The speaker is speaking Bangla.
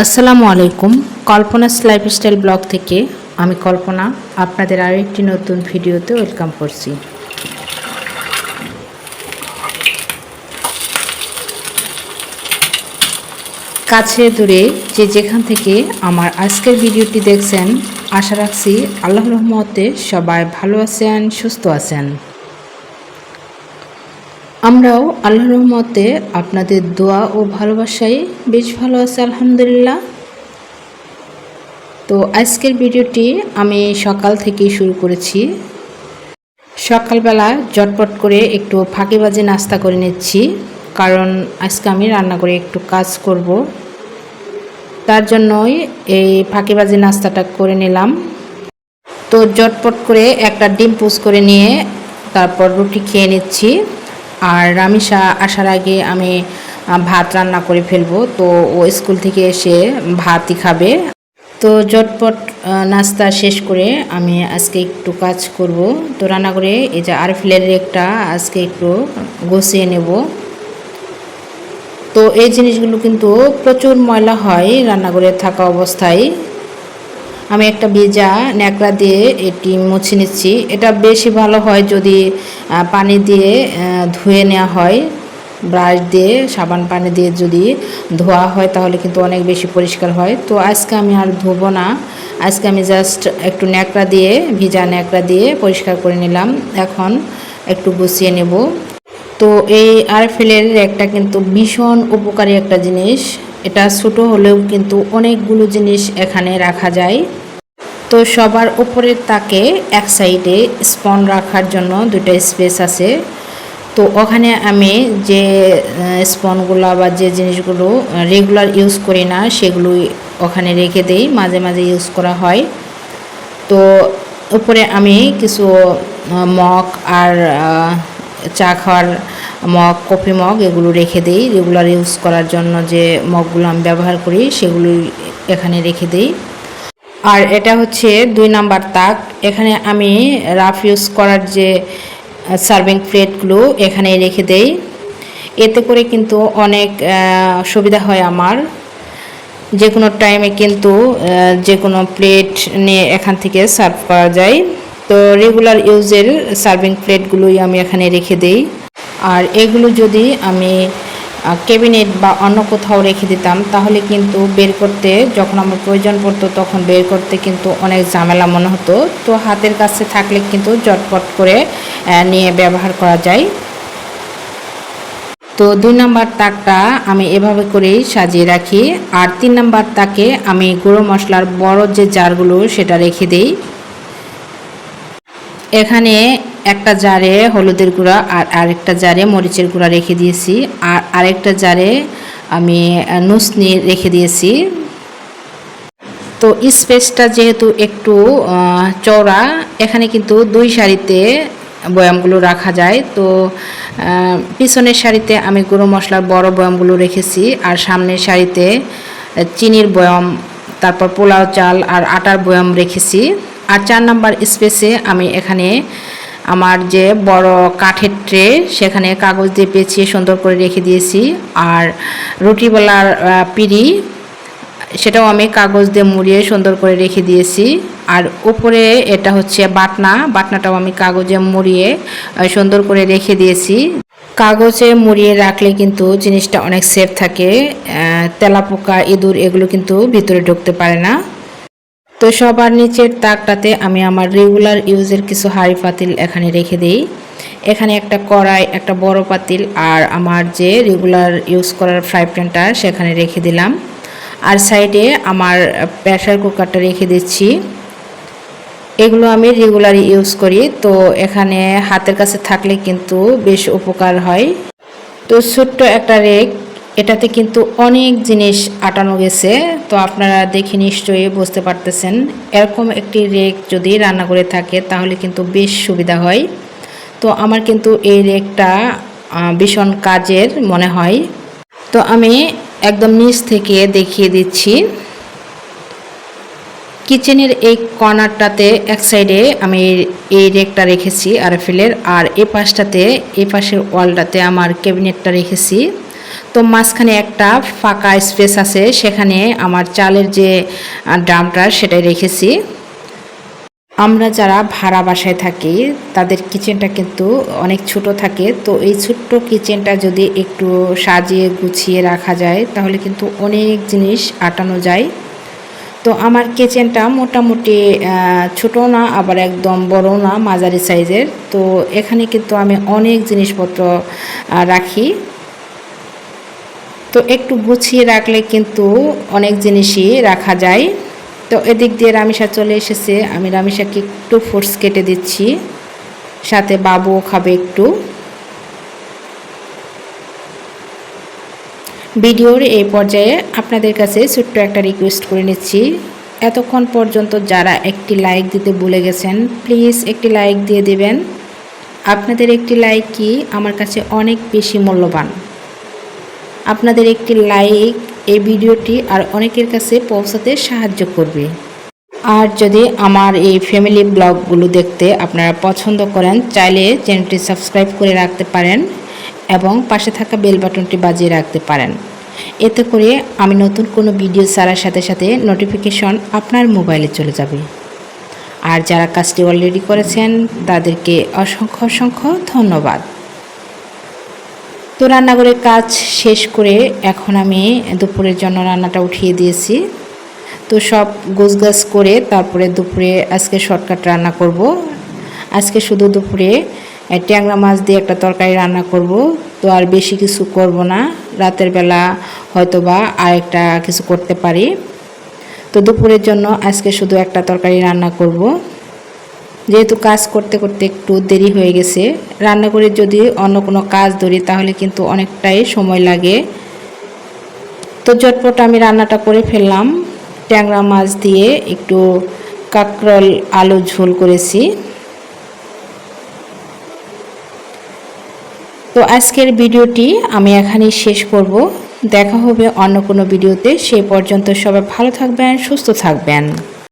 আসসালামু আলাইকুম। কল্পনাস লাইফস্টাইল ব্লগ থেকে আমি কল্পনা আপনাদের আরও একটি নতুন ভিডিওতে ওয়েলকাম করছি। কাছে দূরে যে যেখান থেকে আমার আজকের ভিডিওটি দেখছেন, আশা রাখছি আল্লাহ রহমতে সবাই ভালো আছেন, সুস্থ আছেন। আমরাও আল্লাহ রহমতে আপনাদের দোয়া ও ভালোবাসায় বেশ ভালো আছে, আলহামদুলিল্লাহ। তো আজকের ভিডিওটি আমি সকাল থেকেই শুরু করেছি। সকালবেলা জটপট করে একটু ফাঁকিবাজি নাস্তা করে নিচ্ছি, কারণ আজকে আমি রান্না করে একটু কাজ করব। তার জন্যই এই ফাঁকিবাজি নাস্তাটা করে নিলাম। তো জটপট করে একটা ডিম পুষ করে নিয়ে তারপর রুটি খেয়ে নিচ্ছি। আর রামিসা আসার আগে আমি ভাত রান্না করে ফেলব। তো ও স্কুল থেকে এসে ভাতই খাবে। তো জটপট নাস্তা শেষ করে আমি আজকে একটু কাজ করব। তো রান্না করে এই যে আরফিলের একটা আজকে একটু গুছিয়ে নেব। তো এই জিনিসগুলো কিন্তু প্রচুর ময়লা হয় রান্নাঘরে থাকা অবস্থায়। আমি একটা ভেজা ন্যাকড়া দিয়ে এটি মুছে নিচ্ছি। এটা বেশি ভালো হয় যদি পানি দিয়ে ধুয়ে নেওয়া হয়। ব্রাশ দিয়ে, সাবান পানি দিয়ে যদি ধোয়া হয় তাহলে কিন্তু অনেক বেশি পরিষ্কার হয়। তো আজকে আমি আর ধোবো না। আজকে আমি জাস্ট একটু ন্যাকড়া দিয়ে, ভিজা ন্যাকড়া দিয়ে পরিষ্কার করে নিলাম। এখন একটু গুছিয়ে নেব। তো এই আরফেলের একটা কিন্তু ভীষণ উপকারী একটা জিনিস। এটা ছোটো হলেও কিন্তু অনেকগুলো জিনিস এখানে রাখা যায়। তো সবার উপরের তাকে এক সাইডে স্পন রাখার জন্য দুটো স্পেস আছে। তো ওখানে আমি যে স্পনগুলো বা যে জিনিসগুলো রেগুলার ইউজ করি না, সেগুলোই ওখানে রেখে দেই, মাঝে মাঝে ইউজ করা হয়। তো উপরে আমি কিছু মগ আর চা খাওয়ার মগ, কফি মগ এগুলো রেখে দিই রেগুলার ইউজ করার জন্য যে মগগুলো আমি ব্যবহার করি, সেগুলোই এখানে রেখে দিই। আর এটা হচ্ছে দুই নাম্বার তাক। এখানে আমি রাফ ইউজ করার যে সার্ভিং প্লেটগুলো এখানে রেখে দেই। এতে করে কিন্তু অনেক সুবিধা হয় আমার। যে কোনো টাইমে কিন্তু যে কোনো প্লেট নিয়ে এখান থেকে সার্ভ করা যায়। তো রেগুলার ইউজের সার্ভিং প্লেটগুলোই আমি এখানে রেখে দেই। আর এগুলো যদি আমি ক্যাবিনেট বা অন্য কোথাও রেখে দিতাম, তাহলে কিন্তু বের করতে যখন আমার প্রয়োজন পড়তো তখন বের করতে কিন্তু অনেক ঝামেলা মনে হতো। তো হাতের কাছে থাকলে কিন্তু জটপট করে নিয়ে ব্যবহার করা যায়। তো দুই নাম্বার তাকটা আমি এভাবে করেই সাজিয়ে রাখি। আর তিন নাম্বার তাকে আমি গুঁড়ো মশলার বড় যে জারগুলো সেটা রেখে দিই। এখানে একটা জারে হলুদের গুঁড়া আর আরেকটা জারে মরিচের গুঁড়া রেখে দিয়েছি। আর আরেকটা জারে আমি নুসনি রেখে দিয়েছি। তো স্পেসটা যেহেতু একটু চওড়া, এখানে কিন্তু দুই শাড়িতে বয়ামগুলো রাখা যায়। তো পিছনের শাড়িতে আমি গুঁড়ো মশলার বড় বয়ামগুলো রেখেছি আর সামনের শাড়িতে চিনির বয়াম, তারপর পোলাও চাল আর আটার বয়াম রেখেছি। আর চার নাম্বার স্পেসে আমি এখানে আমার যে বড় কাঠের ট্রে, সেখানে কাগজ দিয়ে পেঁচিয়ে সুন্দর করে রেখে দিয়েছি। আর রুটিবেলার পিড়ি, সেটাও আমি কাগজ দিয়ে মুড়িয়ে সুন্দর করে রেখে দিয়েছি। আর উপরে এটা হচ্ছে বাটনা, বাটনাটাও আমি কাগজে মুড়িয়ে সুন্দর করে রেখে দিয়েছি। কাগজে মুড়িয়ে রাখলে কিন্তু জিনিসটা অনেক সেফ থাকে। তেলাপোকা, ইঁদুর, এগুলো কিন্তু ভিতরে ঢুকতে পারে না। তো সবার নিচের তাকটাতে আমি আমার রেগুলার ইউজের কিছু হাঁড়ি পাতিল এখানে রেখে দিই। এখানে একটা কড়াই, একটা বড় পাতিল আর আমার যে রেগুলার ইউজ করার ফ্রাই প্যানটা সেখানে রেখে দিলাম। আর সাইডে আমার প্রেশার কুকারটা রেখে দিচ্ছি। এগুলো আমি রেগুলার ইউজ করি, তো এখানে হাতের কাছে থাকলে কিন্তু বেশ উপকার হয়। তো ছোট্ট একটা রেক এটাতে কিন্তু অনেক জিনিস আটানো গেছে, তো আপনারা দেখে নিশ্চয়ই বুঝতে পারতেছেন। এরকম একটি রেক যদি রান্না করে থাকে, তাহলে কিন্তু বেশ সুবিধা হয়। তো আমার কিন্তু এই রেকটা ভীষণ কাজের মনে হয়। তো আমি একদম নিচ থেকে দেখিয়ে দিচ্ছি। কিচেনের এই কর্নারটাতে এক সাইডে আমি এই রেকটা রেখেছি আরএফএলের, আর এ পাশটাতে, এ পাশের ওয়ালটাতে আমার ক্যাবিনেটটা রেখেছি। তো মাঝখানে একটা ফাঁকা স্পেস আছে, সেখানে আমার চালের যে ড্রামটা সেটাই রেখেছি। আমরা যারা ভাড়া বাসায় থাকি, তাদের কিচেনটা কিন্তু অনেক ছোট থাকে। তো এই ছোট্ট কিচেনটা যদি একটু সাজিয়ে গুছিয়ে রাখা যায়, তাহলে কিন্তু অনেক জিনিস আটানো যায়। তো আমার কিচেনটা মোটামুটি ছোট না, আবার একদম বড় না, মাঝারি সাইজের। তো এখানে কিন্তু আমি অনেক জিনিসপত্র রাখি। তো একটু গুছিয়ে রাখলে কিন্তু অনেক জিনিসই রাখা যায়। তো এদিক দিয়ে রামিসা চলে এসেছে। আমি রামিসাকে একটু ফোর্স কেটে দিচ্ছি। সাথে বাবুও খাবে একটু। ভিডিওর এই পর্যায়ে আপনাদের কাছে ছোট্ট একটা রিকোয়েস্ট করে নিচ্ছি। এতক্ষণ পর্যন্ত যারা একটি লাইক দিতে ভুলে গেছেন প্লিজ একটি লাইক দিয়ে দেবেন। আপনাদের একটি লাইক কি আমার কাছে অনেক বেশি মূল্যবান। আপনাদের একটি লাইক এই ভিডিওটি আর অনেকের কাছে পৌঁছাতে সাহায্য করবে। আর যদি আমার এই ফ্যামিলি ব্লগগুলো দেখতে আপনারা পছন্দ করেন, চাইলে চ্যানেলটি সাবস্ক্রাইব করে রাখতে পারেন এবং পাশে থাকা বেল বাটনটি বাজিয়ে রাখতে পারেন। এতে করে আমি নতুন কোনো ভিডিও ছাড়ার সাথে সাথে নোটিফিকেশন আপনার মোবাইলে চলে যাবে। আর যারা কাজটি অলরেডি করেছেন, তাদেরকে অসংখ্য অসংখ্য ধন্যবাদ। তো রান্নাঘরের কাজ শেষ করে এখন আমি দুপুরের জন্য রান্নাটা উঠিয়ে দিয়েছি। তো সব গোছগাছ করে তারপরে দুপুরে আজকে শর্টকাট রান্না করব। আজকে শুধু দুপুরে ট্যাংরা মাছ দিয়ে একটা তরকারি রান্না করব। তো আর বেশি কিছু করব না। রাতের বেলা হয়তো বা আর একটা কিছু করতে পারি। তো দুপুরের জন্য আজকে শুধু একটা তরকারি রান্না করব। যেহেতু কাজ করতে করতে একটু দেরি হয়ে গেছে রান্না করে যদি অন্য কোনো কাজ ধরি তাহলে কিন্তু অনেকটাই সময় লাগে। তো ঝটপট আমি রান্নাটা করে ফেললাম। ট্যাংরা মাছ দিয়ে একটু কাঁকরোল, আলু ঝোল করেছি। তো আজকের ভিডিওটি আমি এখানেই শেষ করব। দেখা হবে অন্য কোনো ভিডিওতে। সেই পর্যন্ত সবাই ভালো থাকবেন, সুস্থ থাকবেন।